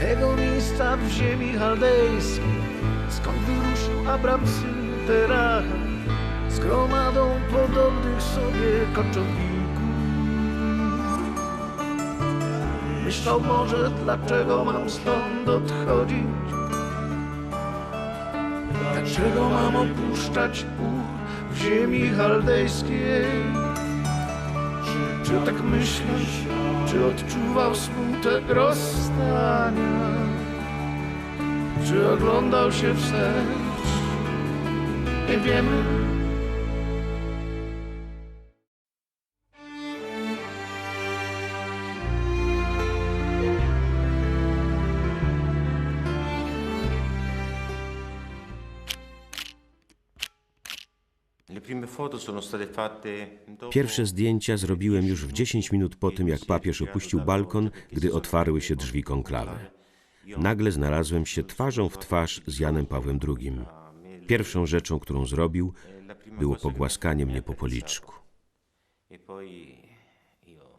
tego miejsca w ziemi chaldejskiej, skąd wyruszył Abram syn Teracha z gromadą podobnych sobie koczowników. Myślał może, dlaczego mam stąd odchodzić? Dlaczego mam opuszczać Ur w ziemi chaldejskiej? Czy tak myślisz, czy odczuwał smutek rozstania? Czy oglądał się wstecz? Nie wiemy. Pierwsze zdjęcia zrobiłem już w 10 minut po tym, jak papież opuścił balkon, gdy otwarły się drzwi konklawy. Nagle znalazłem się twarzą w twarz z Janem Pawłem II. Pierwszą rzeczą, którą zrobił, było pogłaskanie mnie po policzku.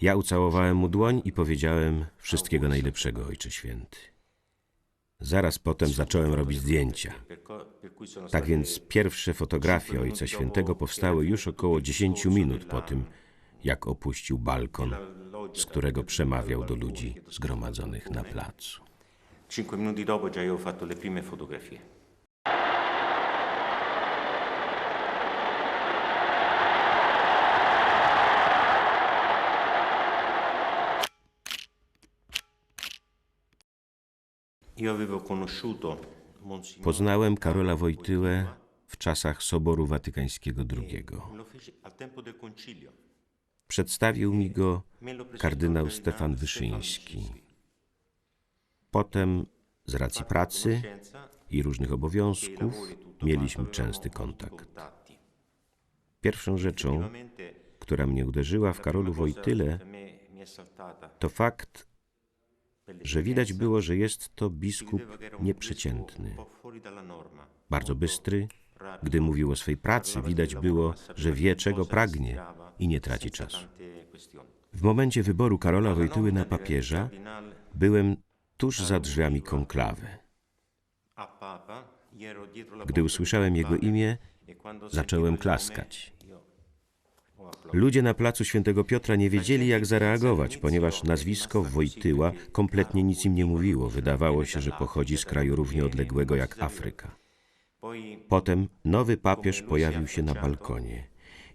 Ja ucałowałem mu dłoń i powiedziałem wszystkiego najlepszego, Ojcze Święty. Zaraz potem zacząłem robić zdjęcia. Tak więc pierwsze fotografie Ojca Świętego powstały już około 10 minut po tym, jak opuścił balkon, z którego przemawiał do ludzi zgromadzonych na placu. cinque minuti dopo già ho fatto le prime fotografie. Io avevo conosciuto Monsignor Poznałem Karola Wojtyłę w czasach Soboru Watykańskiego II. del concilio. Przedstawił mi go presentò kardynał Stefan Wyszyński. Potem, z racji pracy i różnych e obowiązków, mieliśmy częsty kontakt. Pierwszą rzeczą, która mnie uderzyła w Karolu Wojtyle, to fakt, że widać było, że jest to biskup nieprzeciętny. Bardzo bystry, gdy mówił o swej pracy, widać było, że wie, czego pragnie i nie traci czasu. W momencie wyboru Karola Wojtyły na papieża byłem tuż za drzwiami konklawy. Gdy usłyszałem jego imię, zacząłem klaskać. Ludzie na placu Świętego Piotra nie wiedzieli, jak zareagować, ponieważ nazwisko Wojtyła kompletnie nic im nie mówiło. Wydawało się, że pochodzi z kraju równie odległego jak Afryka. Potem nowy papież pojawił się na balkonie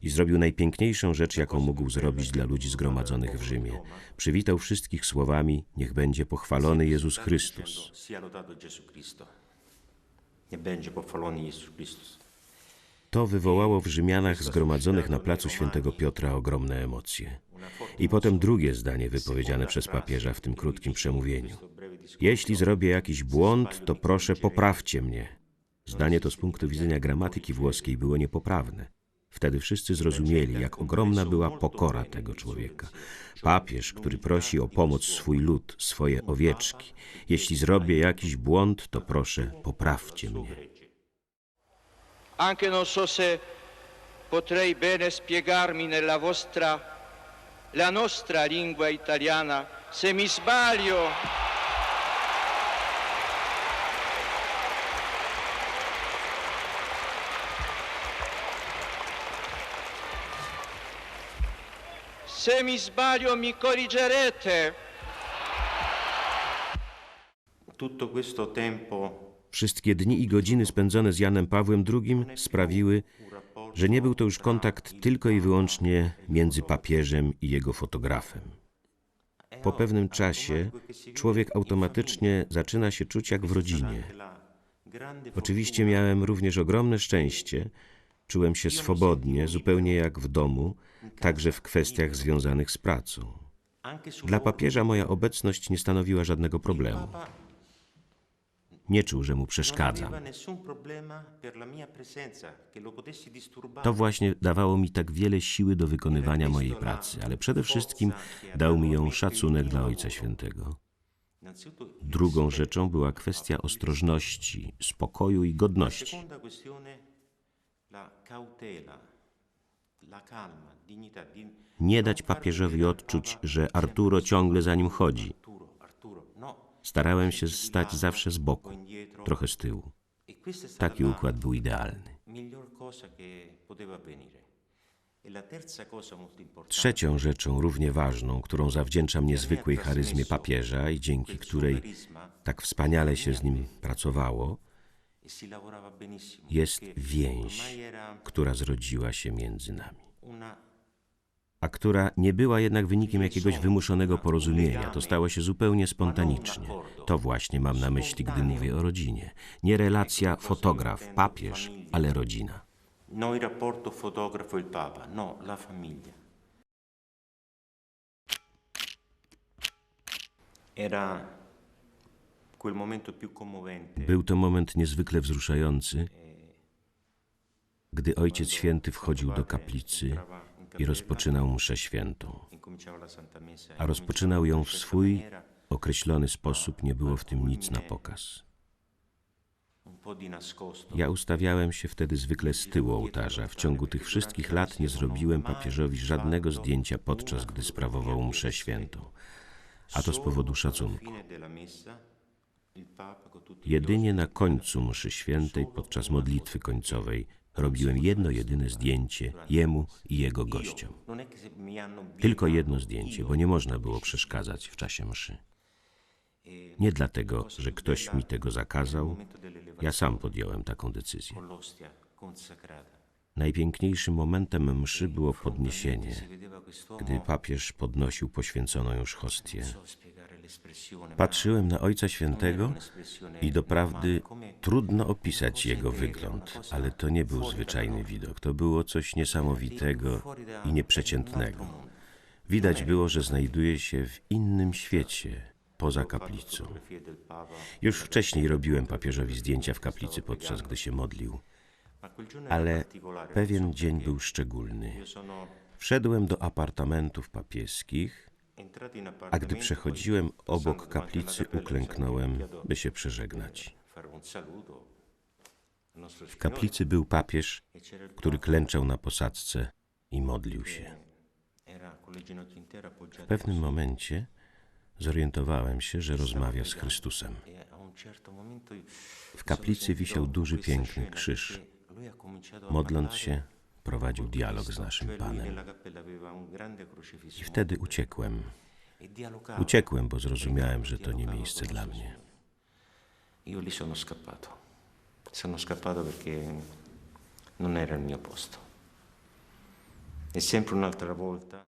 i zrobił najpiękniejszą rzecz, jaką mógł zrobić dla ludzi zgromadzonych w Rzymie. Przywitał wszystkich słowami: Niech będzie pochwalony Jezus Chrystus. E będzie pochwalony Jezus Chrystus. To wywołało w Rzymianach zgromadzonych na placu Świętego Piotra ogromne emocje. I potem drugie zdanie wypowiedziane przez papieża w tym krótkim przemówieniu. Jeśli zrobię jakiś błąd, to proszę poprawcie mnie. Zdanie to z punktu widzenia gramatyki włoskiej było niepoprawne. Wtedy wszyscy zrozumieli, jak ogromna była pokora tego człowieka. Papież, który prosi o pomoc swój lud, swoje owieczki. Jeśli zrobię jakiś błąd, to proszę poprawcie mnie. Anche non so se potrei bene spiegarmi nella vostra, la nostra lingua italiana. Se mi sbaglio, se mi sbaglio mi corrigerete. Tutto questo tempo Wszystkie dni i godziny spędzone z Janem Pawłem II sprawiły, że nie był to już kontakt tylko i wyłącznie między papieżem i jego fotografem. Po pewnym czasie człowiek automatycznie zaczyna się czuć jak w rodzinie. Oczywiście miałem również ogromne szczęście, czułem się swobodnie, zupełnie jak w domu, także w kwestiach związanych z pracą. Dla papieża moja obecność nie stanowiła żadnego problemu. Nie czuł, że mu przeszkadzam. disturbare. To właśnie dawało mi tak wiele siły do wykonywania mojej pracy, ale przede wszystkim dał mi ją szacunek dla Ojca Świętego. Drugą rzeczą była kwestia ostrożności, spokoju i godności. Nie dać papieżowi odczuć, że Arturo ciągle za nim chodzi. Starałem się stać zawsze z boku, trochę z tyłu. Taki układ był idealny. E Trzecią rzeczą równie ważną, którą zawdzięczam niezwykłej charyzmie papieża i dzięki której tak wspaniale się z nim pracowało, e jest więź, która zrodziła się między nami. A która nie była jednak wynikiem jakiegoś wymuszonego porozumienia. To stało się zupełnie spontanicznie. To właśnie mam na myśli, gdy mówię o rodzinie. Nie relacja fotograf-papież, ale rodzina. no il rapporto fotografo il papa no la famiglia era quel momento più commovente Był to moment niezwykle wzruszający, gdy Ojciec Święty wchodził do kaplicy i rozpoczynał mszę świętą. A rozpoczynał ją w swój określony sposób, nie było w tym nic na pokaz. Ja ustawiałem się wtedy zwykle z tyłu ołtarza. W ciągu tych wszystkich lat nie zrobiłem papieżowi żadnego zdjęcia podczas gdy sprawował mszę świętą. A to z powodu szacunku. Jedynie na końcu mszy świętej, podczas modlitwy końcowej, robiłem jedno jedyne zdjęcie jemu i jego gościom. Tylko jedno zdjęcie, bo nie można było przeszkadzać w czasie mszy. Nie dlatego, że ktoś mi tego zakazał, ja sam podjąłem taką decyzję. Najpiękniejszym momentem mszy było podniesienie, gdy papież podnosił poświęconą już hostię. Patrzyłem na Ojca Świętego i doprawdy trudno opisać jego wygląd, ale to nie był zwyczajny widok. To było coś niesamowitego i nieprzeciętnego. Widać było, że znajduje się w innym świecie, poza kaplicą. Już wcześniej robiłem papieżowi zdjęcia w kaplicy, podczas gdy się modlił, ale pewien dzień był szczególny. Wszedłem do apartamentów papieskich, a gdy przechodziłem obok kaplicy, uklęknąłem, by się przeżegnać. W kaplicy był papież, który klęczał na posadzce i modlił się. W pewnym momencie zorientowałem się, że rozmawia z Chrystusem. W kaplicy wisiał duży, piękny krzyż. Modląc się, prowadził dialog z naszym Panem. I wtedy uciekłem. Uciekłem, bo zrozumiałem, że to nie miejsce dla mnie. io lì sono scappato sono scappato perché non era il mio posto e sempre un'altra volta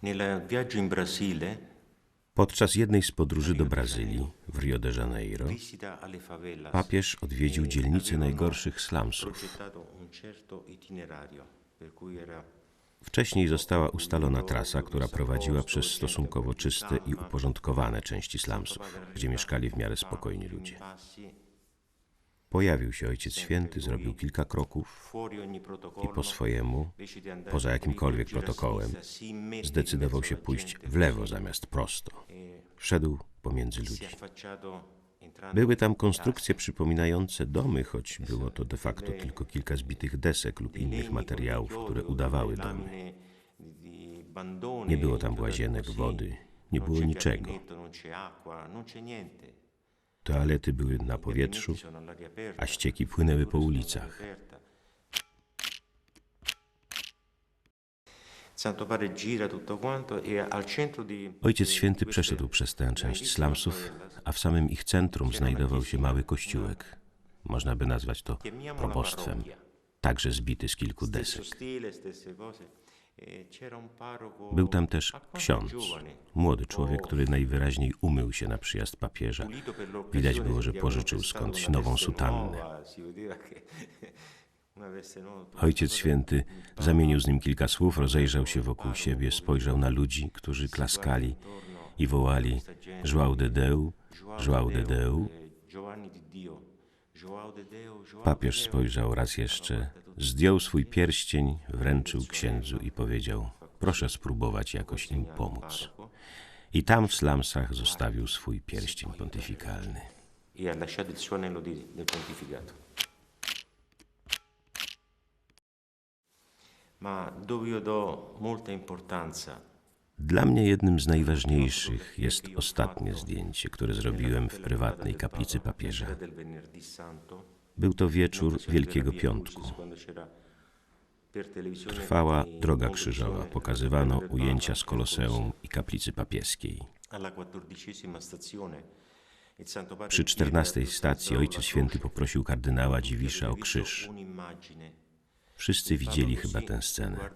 nel viaggio in Brasile Podczas jednej z podróży do Brazylii, w Rio de Janeiro, papież odwiedził dzielnice najgorszych slumsów. Wcześniej została ustalona trasa, która prowadziła przez stosunkowo czyste i uporządkowane części slumsów, gdzie mieszkali w miarę spokojni ludzie. Pojawił się Ojciec Święty, zrobił kilka kroków i po swojemu, poza jakimkolwiek protokołem, zdecydował się pójść w lewo zamiast prosto. Wszedł pomiędzy ludzi. Były tam konstrukcje przypominające domy, choć było to de facto tylko kilka zbitych desek lub innych materiałów, które udawały domy. Nie było tam łazienek, wody, nie było niczego. Toalety były na powietrzu, a ścieki płynęły po ulicach. Ojciec Święty przeszedł przez tę część slumsów, a w samym ich centrum znajdował się mały kościółek. Można by nazwać to probostwem, także zbity z kilku desek. E Był tam też ksiądz, młody człowiek, który najwyraźniej umył się na przyjazd papieża. Widać było, że pożyczył skądś nową sutannę. Ojciec Święty zamienił z nim kilka słów, rozejrzał się wokół siebie, spojrzał na ludzi, którzy klaskali i wołali João de Deu, João de Deu. Papież spojrzał raz jeszcze, zdjął swój pierścień, wręczył księdzu i powiedział: Proszę spróbować jakoś im pomóc. I tam w slumsach zostawił swój pierścień pontyfikalny. E ha lasciato il suo anello del pontificato. Ma do molta importanza Dla mnie jednym z najważniejszych jest ostatnie zdjęcie, które zrobiłem w prywatnej kaplicy papieża. Był to wieczór Wielkiego Piątku. Trwała droga krzyżowa. Pokazywano ujęcia z Koloseum i kaplicy papieskiej. Przy czternastej stacji Ojciec Święty poprosił kardynała Dziwisza o krzyż. Wszyscy widzieli chyba tę scenę.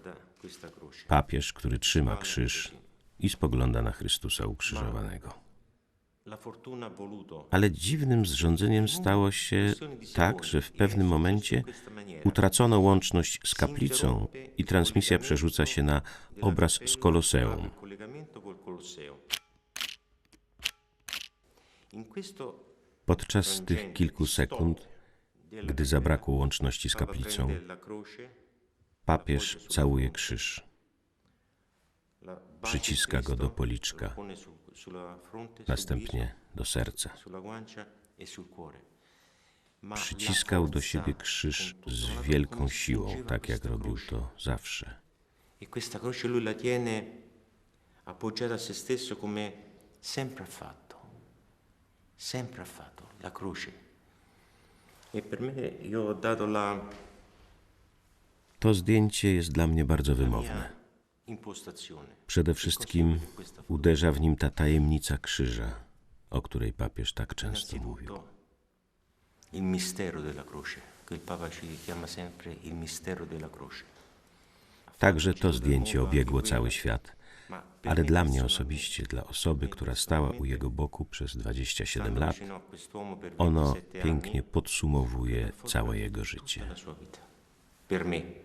Papież, który trzyma krzyż i spogląda na Chrystusa ukrzyżowanego. Ale dziwnym zrządzeniem stało się tak, że w pewnym momencie utracono łączność z kaplicą i transmisja przerzuca się na obraz z Koloseum. Podczas tych kilku sekund, gdy zabrakło łączności z kaplicą, papież całuje krzyż. Przyciska go do policzka, następnie do serca. Przyciskał do siebie krzyż z wielką siłą, tak jak robił to zawsze. A se stesso sempre ha fatto. Sempre ha fatto, la croce. E per me io ho dato la To zdjęcie jest dla mnie bardzo wymowne. Przede wszystkim uderza w nim ta tajemnica krzyża, o której papież tak często mówił. Il mistero della croce, che il Papa ci chiama sempre il mistero della croce. Także to zdjęcie obiegło cały świat, ale dla mnie osobiście, dla osoby, która stała u jego boku przez 27 lat, ono 27 anni, pięknie podsumowuje całe jego życie. Per me